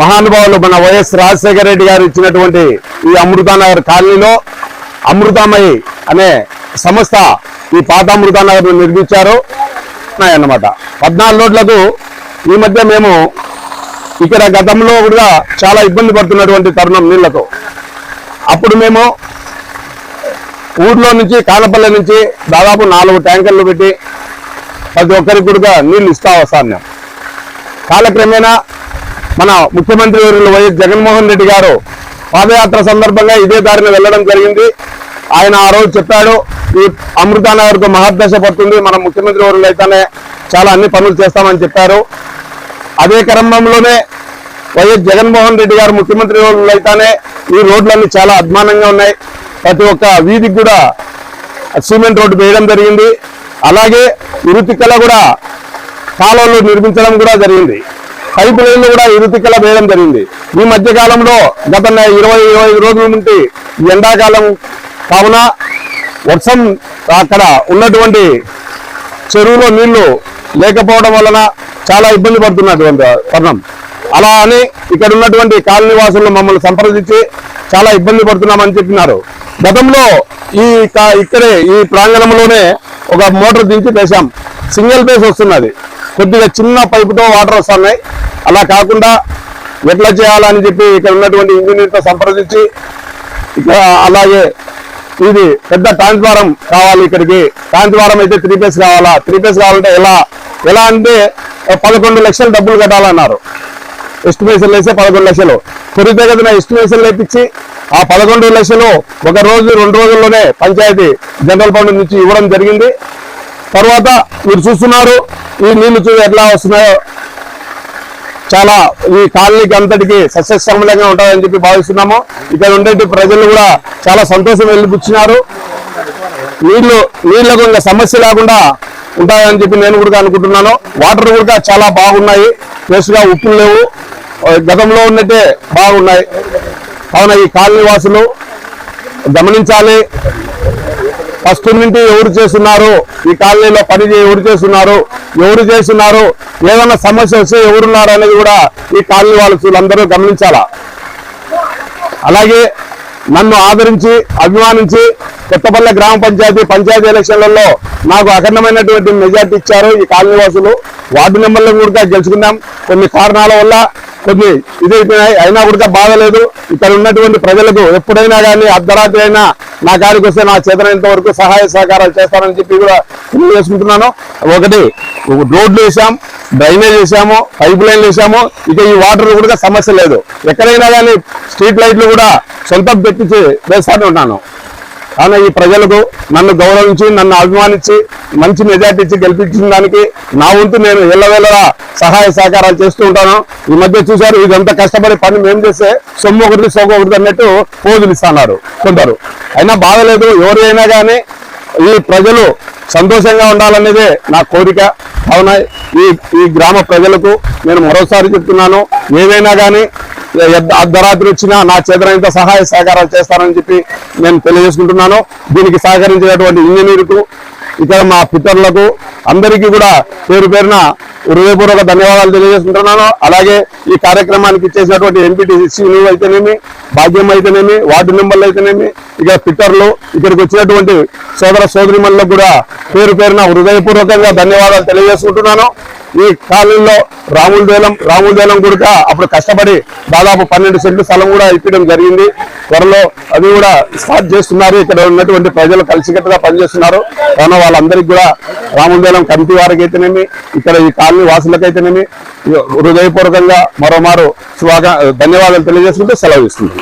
మహానుభావులు మన వైఎస్ రాజశేఖర రెడ్డి గారు ఇచ్చినటువంటి ఈ అమృతానగర్ కాలనీలో అమృతామయి అనే సంస్థ ఈ పాత అమృతానగర్ నిర్మించారు. అన్నమాట పద్నాలుగు రోడ్లకు ఈ మధ్య మేము ఇక్కడ గతంలో కూడా చాలా ఇబ్బంది పడుతున్నటువంటి తరుణం నీళ్ళతో అప్పుడు మేము ఊర్లో నుంచి కాలపల్లె నుంచి దాదాపు నాలుగు ట్యాంకర్లు పెట్టి ప్రతి ఒక్కరికి కూడా నీళ్ళు ఇస్తా వస్తాను కాలక్రమేణా మన ముఖ్యమంత్రి వర్యులు వైఎస్ జగన్మోహన్ రెడ్డి గారు పాదయాత్ర సందర్భంగా ఇదే దారిన వెళ్ళడం జరిగింది. ఆయన ఆ రోజు చెప్పాడు ఈ అమృతానగర్కు మహర్దశ పడుతుంది మన ముఖ్యమంత్రి వర్యులు అయితేనే చాలా అన్ని పనులు చేస్తామని చెప్పారు. అదే క్రమంలోనే వైఎస్ జగన్మోహన్ రెడ్డి గారు ముఖ్యమంత్రి వర్యులు అయితేనే ఈ రోడ్లన్నీ చాలా అద్మానంగా ఉన్నాయి. ప్రతి ఒక్క వీధికి కూడా సిమెంట్ రోడ్డు వేయడం జరిగింది. అలాగే ఇరుతిక్కల కూడా కాలువలు నిర్మించడం కూడా జరిగింది. పైపు లైన్లు కూడా ఇరుతిక్కల వేయడం జరిగింది. ఈ మధ్య కాలంలో గత ఇరవై ఇరవై రోజుల నుండి ఈ ఎండాకాలం కావున వర్షం అక్కడ ఉన్నటువంటి చెరువులో నీళ్ళు లేకపోవడం వలన చాలా ఇబ్బంది పడుతున్నటువంటి తరుణం అలా అని ఇక్కడ ఉన్నటువంటి కాలనీ వాసులు మమ్మల్ని సంప్రదించి చాలా ఇబ్బంది పడుతున్నామని చెప్పినారు. గతంలో ఈ ఇక్కడే ఈ ప్రాంగణంలోనే ఒక మోటార్ దించి వేశాం. సింగిల్ ఫేస్ వస్తున్నది. కొద్దిగా చిన్న పైపుతో వాటర్ వస్తున్నాయి. అలా కాకుండా ఎట్లా చేయాలని చెప్పి ఇక్కడ ఉన్నటువంటి ఇంజనీర్తో సంప్రదించి అలాగే ఇది పెద్ద ట్రాన్స్ఫారం కావాలి ఇక్కడికి. ట్రాన్స్ఫారం అయితే త్రీ ఫేస్ కావాలా? త్రీ ఫేస్ కావాలంటే ఎలా? ఎలా అంటే పదకొండు లక్షలు డబ్బులు కట్టాలన్నారు. ఎస్టిమేషన్లు వేస్తే పదకొండు లక్షలు. త్వరితగతిన ఎస్టిమేషన్ వేపించి ఆ పదకొండు లక్షలు ఒక రోజు రెండు రోజుల్లోనే పంచాయతీ జనరల్ ఫండ్ నుంచి ఇవ్వడం జరిగింది. తర్వాత మీరు చూస్తున్నారు ఈ నీళ్ళు చూ ఎట్లా వస్తున్నాయో. చాలా ఈ కాలనీకి అంతటికి సస్యశ్రమలంగా ఉంటాయని చెప్పి భావిస్తున్నాము. ఇక్కడ ఉండే ప్రజలు కూడా చాలా సంతోషం వెళ్ళిపుచ్చినారు నీళ్ళు నీళ్ళకు ఇంకా సమస్య లేకుండా ఉంటాయని చెప్పి నేను కూడా అనుకుంటున్నాను. వాటర్ కూడా చాలా బాగున్నాయి. ఫ్రెష్గా ఉప్పులు లేవు. గతంలో ఉన్నట్టే బాగున్నాయి. కావున ఈ కాలనీ వాసులు గమనించాలి. ఫస్ట్ నుండి ఎవరు చేస్తున్నారు? ఈ కాలనీలో పని ఎవరు చేస్తున్నారు? ఎవరు చేస్తున్నారు? ఏదైనా సమస్య వస్తే ఎవరున్నారు అనేది కూడా ఈ కాలనీ వాళ్ళందరూ గమనించాలా. అలాగే నన్ను ఆదరించి అభిమానించి కొత్తపల్లె గ్రామ పంచాయతీ పంచాయతీ ఎలక్షన్లలో నాకు అఖండమైనటువంటి మెజార్టీ ఇచ్చారు ఈ కాలనీవాసులు వార్డు నెంబర్లను కూడా గెలుచుకున్నాం. కొన్ని కారణాల వల్ల కొన్ని ఇదైపోయినాయి. అయినా కూడా బాధలేదు ఇక్కడ ఉన్నటువంటి ప్రజలకు ఎప్పుడైనా కానీ అర్ధరాత్రి అయినా నా కాడికి వస్తే నా చేతనైనంత వరకు సహాయ సహకారాలు చేస్తానని చెప్పి కూడా తెలియజేసుకుంటున్నాను. ఒకటి రోడ్లు వేసాం డ్రైనేజ్ వేసాము పైప్ లైన్లు వేసాము ఇక ఈ వాటర్ కూడా సమస్య లేదు. ఎక్కడైనా కానీ స్ట్రీట్ లైట్లు కూడా సొంతం పెట్టించి వేస్తానే ఉన్నాను. కానీ ఈ ప్రజలకు నన్ను గౌరవించి నన్ను అభిమానించి మంచి మెజార్టీ ఇచ్చి గెలిపించిన దానికి నా వంతు నేను ఎల్లవేళలా సహాయ సహకారాలు చేస్తూ ఉంటాను. ఈ మధ్య చూశారు ఇదంతా కష్టపడి పని మేము చేస్తే సొమ్ము ఒకటి సొమ్ము ఒకటి అన్నట్టు పోజులు ఇస్తున్నారు కొందరు. అయినా బాధలేదు ఎవరైనా కానీ ఈ ప్రజలు సంతోషంగా ఉండాలనేదే నా కోరిక. కావున ఈ ఈ గ్రామ ప్రజలకు నేను మరోసారి చెప్తున్నాను ఏదైనా కానీ అర్ధరాత్రి వచ్చినా నా చేతనంత సహాయ సహకారాలు చేస్తానని చెప్పి నేను తెలియజేసుకుంటున్నాను. దీనికి సహకరించినటువంటి ఇంజనీర్కు ఇక్కడ మా పితరులకు అందరికీ కూడా పేరు పేరున హృదయపూర్వక ధన్యవాదాలు తెలియజేసుకుంటున్నాను. అలాగే ఈ కార్యక్రమానికి ఇచ్చేసినటువంటి ఎంపీటీసీ అయితేనేమి భాగ్యం అయితేనేమి వార్డు మెంబర్లు అయితేనేమి ఇక పితరులు ఇక్కడికి వచ్చినటువంటి సోదర సోదరిమణులకు కూడా పేరు పేరున హృదయపూర్వకంగా ధన్యవాదాలు తెలియజేసుకుంటున్నాను. ఈ కాలనీలో రాములదేలం రాములదేలం కూడా అప్పుడు కష్టపడి దాదాపు పన్నెండు సెంట్లు స్థలం కూడా ఇప్పించడం జరిగింది. త్వరలో అది కూడా స్టార్ట్ చేస్తున్నారు. ఇక్కడ ఉన్నటువంటి ప్రజలు కలిసికట్టుగా పనిచేస్తున్నారు. కావున వాళ్ళందరికీ కూడా రాములదేలం కమిటీ వారికి అయితేనేమి ఇక్కడ ఈ కాలనీ వాసులకైతేనేమి హృదయపూర్వకంగా మరోమారు స్వాగ ధన్యవాదాలు తెలియజేసుకుంటూ సెలవు ఇస్తుంది